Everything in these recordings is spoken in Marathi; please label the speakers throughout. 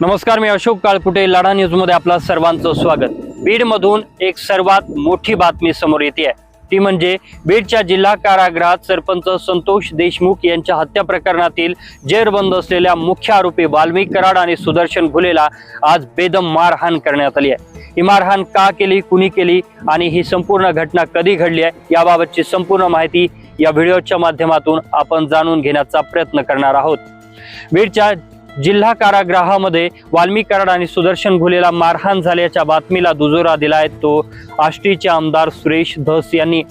Speaker 1: नमस्कार मी अशोक काळपुटे लढा न्यूजमध्ये आपलं सर्वांचं स्वागत. बीडमधून एक सर्वात मोठी बातमी समोर येते आहे. ती म्हणजे बीडच्या जिल्हा कारागृहात सरपंच संतोष देशमुख यांच्या हत्या प्रकरणातील जेरबंद असलेल्या मुख्य आरोपी वाल्मिक कराड आणि सुदर्शन घुलेला आज बेदम मारहाण करण्यात आली आहे. ही मारहाण का केली कुणी केली आणि ही संपूर्ण घटना कधी घडली आहे याबाबतची संपूर्ण माहिती या व्हिडिओच्या माध्यमातून आपण जाणून घेण्याचा प्रयत्न करणार आहोत. बीडच्या जिल्हा कारागृहामध्ये वाल्मी कराड आणि सुदर्शन घुलेला मारहाण झाल्याच्या बातमीला दुजोरा दिलाय तो आष्टीचे आमदार सुरेश धस यांनी.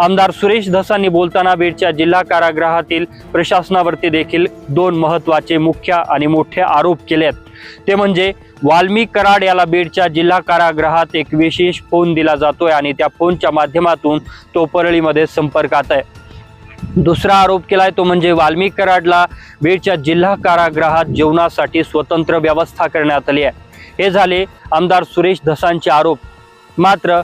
Speaker 1: आमदार सुरेश धसांनी बोलताना बीडच्या जिल्हा कारागृहातील प्रशासनावरती देखील दोन महत्त्वाचे मुख्य आणि मोठे आरोप केले आहेत ते म्हणजे वाल्मी कराड याला बीडच्या जिल्हा कारागृहात एक विशेष फोन दिला जातोय आणि त्या फोनच्या माध्यमातून तो परळीमध्ये संपर्कात आहे. दुसरा आरोप केलाय तो म्हणजे वाल्मिक कराडला बीडच्या जिल्हा कारागृहात जेवणासाठी स्वतंत्र व्यवस्था करण्यात आली आहे. हे झाले आमदार सुरेश धसांचे आरोप. मात्र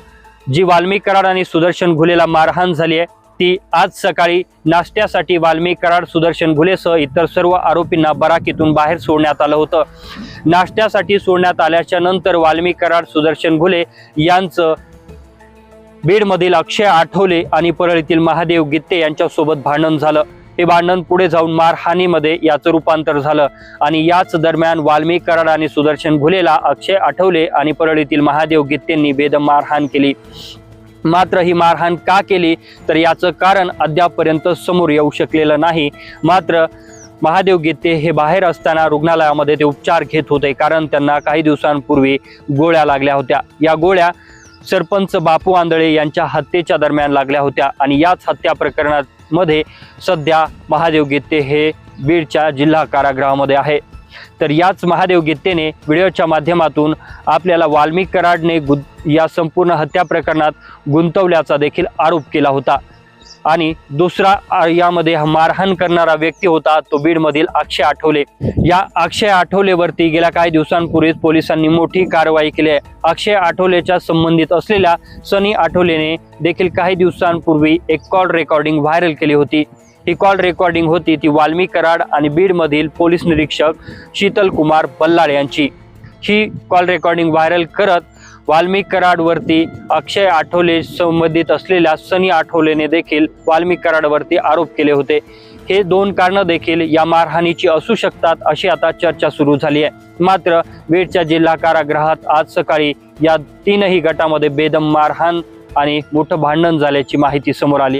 Speaker 1: जी वाल्मिक कराड आणि सुदर्शन घुलेला मारहाण झाली आहे ती आज सकाळी नाश्त्यासाठी वाल्मिक कराड सुदर्शन घुलेसह इतर सर्व आरोपींना बराकीतून बाहेर सोडण्यात आलं होतं. नाश्त्यासाठी सोडण्यात आल्याच्यानंतर वाल्मिक कराड सुदर्शन घुले यांचं बीडमधील अक्षय आठवले आणि परळीतील महादेव गित्ते यांच्यासोबत भांडण झालं. हे भांडण पुढे जाऊन मारहाणीमध्ये याचं रूपांतर झालं आणि याच दरम्यान वाल्मिक कराड आणि सुदर्शन घुलेला अक्षय आठवले आणि परळीतील महादेव गित्तेंनी बेदम मारहाण केली. मात्र ही मारहाण का केली? तर याचं कारण अद्यापपर्यंत समोर येऊ शकलेलं नाही. मात्र महादेव गित्ते हे बाहेर असताना रुग्णालयामध्ये ते उपचार घेत होते कारण त्यांना काही दिवसांपूर्वी गोळ्या लागल्या होत्या. या गोळ्या सरपंच बापू आंधळे यांच्या हत्येच्या दरम्यान लागल्या होत्या आणि याच हत्या प्रकरणामध्ये सध्या महादेव गीते हे बीडच्या जिल्हा कारागृहामध्ये आहे. तर याच महादेव गीतेने व्हिडिओच्या माध्यमातून आपल्याला वाल्मिक कराडने गु या संपूर्ण हत्या प्रकरणात गुंतवल्याचा देखील आरोप केला होता. आणि दुसरा यामध्ये मारहाण करणारा व्यक्ती होता तो बीडमधील अक्षय आठवले. या अक्षय आठवलेवरती गेल्या काही दिवसांपूर्वीच पोलिसांनी मोठी कारवाई केली आहे. अक्षय आठवलेच्या संबंधित असलेल्या सनी आठवलेने देखील काही दिवसांपूर्वी एक कॉल रेकॉर्डिंग व्हायरल केली होती. ही कॉल रेकॉर्डिंग होती ती वाल्मी कराड आणि बीडमधील पोलीस निरीक्षक शीतल कुमार बल्लाळ यांची. ही कॉल रेकॉर्डिंग व्हायरल करत वाल्मिक कराडवरती अक्षय आठवले संबंधित असलेल्या सनी आठवलेने देखील वाल्मिक कराडवरती आरोप केले होते. हे दोन कारणं देखील या मारहाणीची असू शकतात अशी आता चर्चा सुरू झाली आहे. मात्र बीडच्या जिल्हा कारागृहात आज सकाळी या तीनही गटामध्ये बेदम मारहाण आणि मोठं भांडण झाल्याची माहिती समोर आली